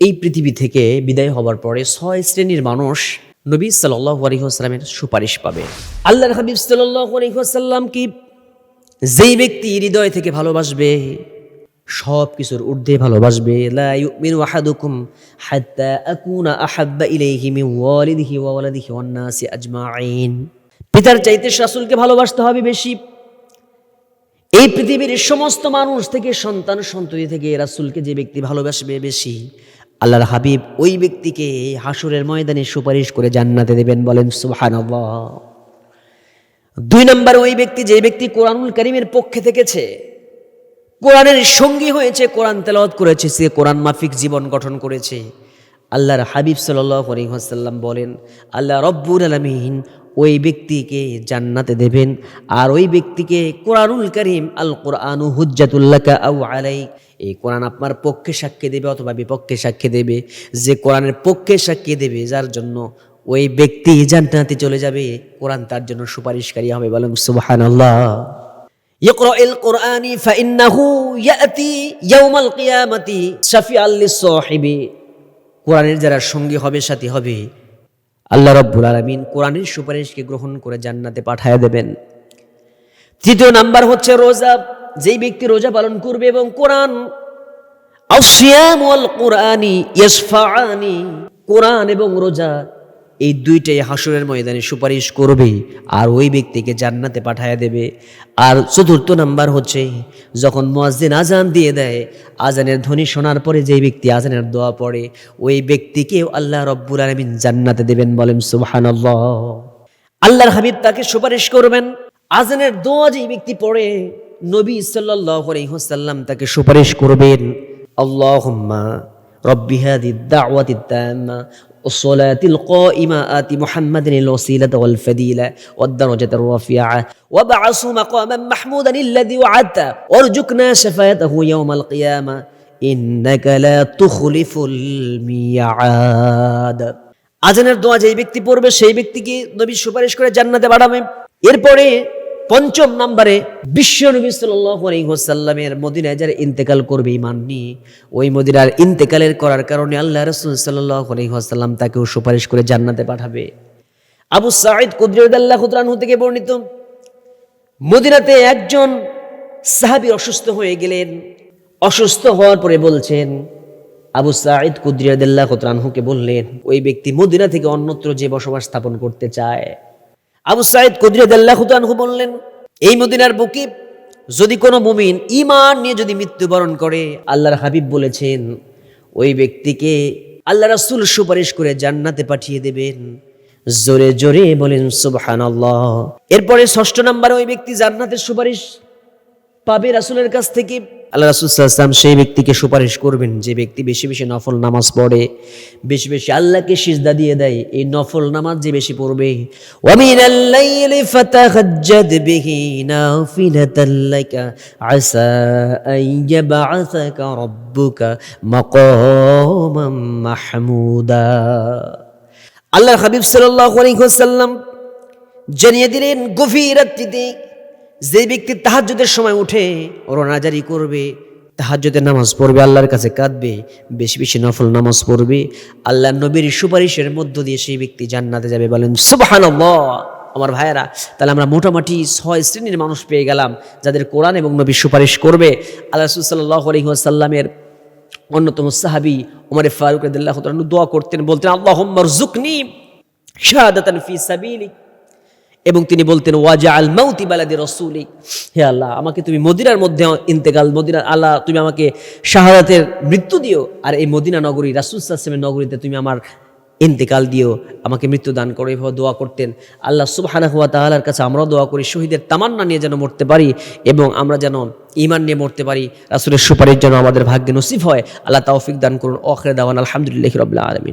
এই পৃথিবী থেকে বিদায় হবার পরে ছয় শ্রেণির মানুষ নবী সাল্লাহ সুপারিশ পাবে। আল্লাহর হাবিব সাল্লাহ কি যেই ব্যক্তি হৃদয় থেকে ভালোবাসবে সব কিছুর ঊর্ধ্বে ভালোবাসবে পিতার চাইতে শাসুলকে ভালোবাসতে হবে বেশি। এই পৃথিবীর সমস্ত মানুষ থেকে, সন্তান সন্ততি থেকে রাসুলকে যে ব্যক্তি ভালোবাসবে বেশি আল্লাহর হাবিব ওই ব্যক্তিকে হাসুরের ময়দানে সুপারিশ করে জান্নাতে দেবেন বলেন, সুবহানাল্লাহ। দুই নম্বর ওই ব্যক্তি, যে ব্যক্তি কোরআনুল করিমের পক্ষে থেকেছে, কোরআনের সঙ্গী হয়েছে, কোরআন তেলাওয়াত করেছে, সে কোরআন মাফিক জীবন গঠন করেছে। আল্লাহর হাবিব সাল্লাম বলেন, আল্লাহ রব্বুল আলমিন ওই ব্যক্তিকে জান্নাতে দেবেন, আর ওই ব্যক্তিকে কোরআনুল করিম আল কোরআন হুজ্জাতুল্লাকা আউ আলাই এই কোরআন আপনার পক্ষে সাক্ষী দেবে অথবা বিপক্ষে সাক্ষী দেবে যে কোরআনের পক্ষে সাক্ষী দেবে যার জন্য ওই ব্যক্তি জান্নাতে চলে যাবে কোরআন তার জন্য সুপারিশকারী হবে বলেন সুবহানাল্লাহ يقرأ القرآن فإنه يأتي يوم القيامة شفيعا للصاحب কোরআনের যারা সঙ্গী হবে সাথী হবে আল্লাহ রব্বুল আলমিন কোরআনের সুপারিশকে গ্রহণ করে জান্নাতে পাঠায় দেবেন তৃতীয় নাম্বার হচ্ছে রোজা যেই ব্যক্তি রোজা পালন করবে এবং কোরআন কোরআনি এবং রোজা, এই দুইটাই হাসরের ময়দানে সুপারিশ করবে আর ওই ব্যক্তিকে জান্নাতে পাঠায় দেবে। আর চতুর্থ নাম্বার হচ্ছে, যখন মুয়াজ্জিন আজান দিয়ে দেয় আজানের ধ্বনি শোনার পরে যেই ব্যক্তি আজানের দোয়া পড়ে, ওই ব্যক্তিকেও আল্লাহ রব্বুল আলমিন জান্নাতে দেবেন বলেন সুবহানাল্লাহ। আল্লাহর হাবিব তাকে সুপারিশ করবেন। আজানের দোয়া যেই ব্যক্তি পড়ে নবী সাল্লাল্লাহু আলাইহি ওয়াসাল্লাম তাকে সুপারিশ করবেন আল্লাহুম্মা رب هذه الدعوة التامة والصلاة القائمة آت محمد الوسيلة والفديلة والدرجة الرفيعة وبعثه مقاما محمودا الذي وعدته وارزقنا شفاعته يوم القيامة إنك لا تخلف الميعاد আজানের দোয়া যেই ব্যক্তি পড়বে সেই ব্যক্তিকে নবী সুপারিশ করে জান্নাতে বাড়াবে এরপরে পঞ্চম নম্বরে বিশ্ব নবী সাল্লামের মদিনায় যারা ইন্তেকাল করবে ইমান নিয়ে, ওই মদিনার ইন্তেকালের করার কারণে আল্লাহ রসুল সাল্লাম তাকেও সুপারিশ করে জান্নাতে পাঠাবে। আবু সাঈদ কুদরুদ্দাল্লাহ খুতরানহু থেকে বর্ণিত, মদিনাতে একজন সাহাবি অসুস্থ হয়ে গেলেন। অসুস্থ হওয়ার পরে বলছেন, আবু সাঈদ কুদরিয়াদুল্লাহ খুতরানহুকে বললেন, ওই ব্যক্তি মদিনা থেকে অন্যত্র যে বসবাস স্থাপন করতে চায় আবু সাইদ খুতানহু বললেন, এই মদিনার বুকে যদি কোনো মুমিন ইমান নিয়ে যদি মৃত্যুবরণ করে, আল্লাহর হাবিব বলেছেন, ওই ব্যক্তিকে আল্লাহ রাসূল সুপারিশ করে জান্নাতে পাঠিয়ে দেবেন। জোরে জোরে বলেন, সুবহানাল্লাহ। এরপরে ষষ্ঠ নম্বরে ওই ব্যক্তি জান্নাতের সুপারিশ পাবে রাসূলের কাছ থেকে। আল্লাহ রাসূল সাল্লাল্লাহু সেই ব্যক্তিকে সুপারিশ করবেন, যে ব্যক্তি বেশি বেশি নফল নামাজ পড়ে, বেশি বেশি আল্লাহকে সিজদা দিয়ে দেয়, এই নফল নামাজ যে বেশি পড়বে। আল্লাহর হাবিব ওয়াসাল্লাম জানিয়ে দিলেন, গভীর রাত্রিতে যে ব্যক্তি তাহাজ্জুদের সময় উঠে রোনাজারি করবে, তাহাজ্জুদের নামাজ পড়বে, আল্লাহর কাছে কাঁদবে, বেশি বেশি নফল নামাজ পড়বে আল্লাহ নবীর সুপারিশের মধ্য দিয়ে সেই ব্যক্তি জান্নাতে যাবে। বলেন, সুবহানাল্লাহ! আমার ভাইয়েরা, তাহলে আমরা মোটামুটি ছয় শ্রেণির মানুষ পেয়ে গেলাম, যাদের কোরআন এবং নবীর সুপারিশ করবে। আল্লাহ রসুল সাল্লাহ আলহিহাসাল্লামের অন্যতম সাহাবি ওমর ফারুক দোয়া করতেন, বলতেন আল্লাহ জুকনি শাহাদাতান ফি সাবিলিক। এবং তিনি বলতেন ওয়াজা আল মাউতি বালাদি রসুলি। হে আল্লাহ, আমাকে তুমি মদিনার মধ্যে ইন্তেকাল, মদিনার আল্লাহ, তুমি আমাকে শাহাদাতের মৃত্যু দিও। আর এই মদিনা নগরী রাসুলসাল্লামের নগরীতে তুমি আমার ইন্তেকাল দিও, আমাকে মৃত্যু দান করো। এভাবে দোয়া করতেন। আল্লাহ সুবহানা হুয়া তাআলার কাছে আমরাও দোয়া করি, শহীদের তামান্না নিয়ে যেন মরতে পারি এবং আমরা যেন ইমান নিয়ে মরতে পারি। রাসুলের সুপারিশ যেন আমাদের ভাগ্যে নসিব হয়। আল্লাহ তাওফিক দান করুন। অখরে দাওয়ান আলহামদুলিল্লাহ রবিল্লা আলমিন।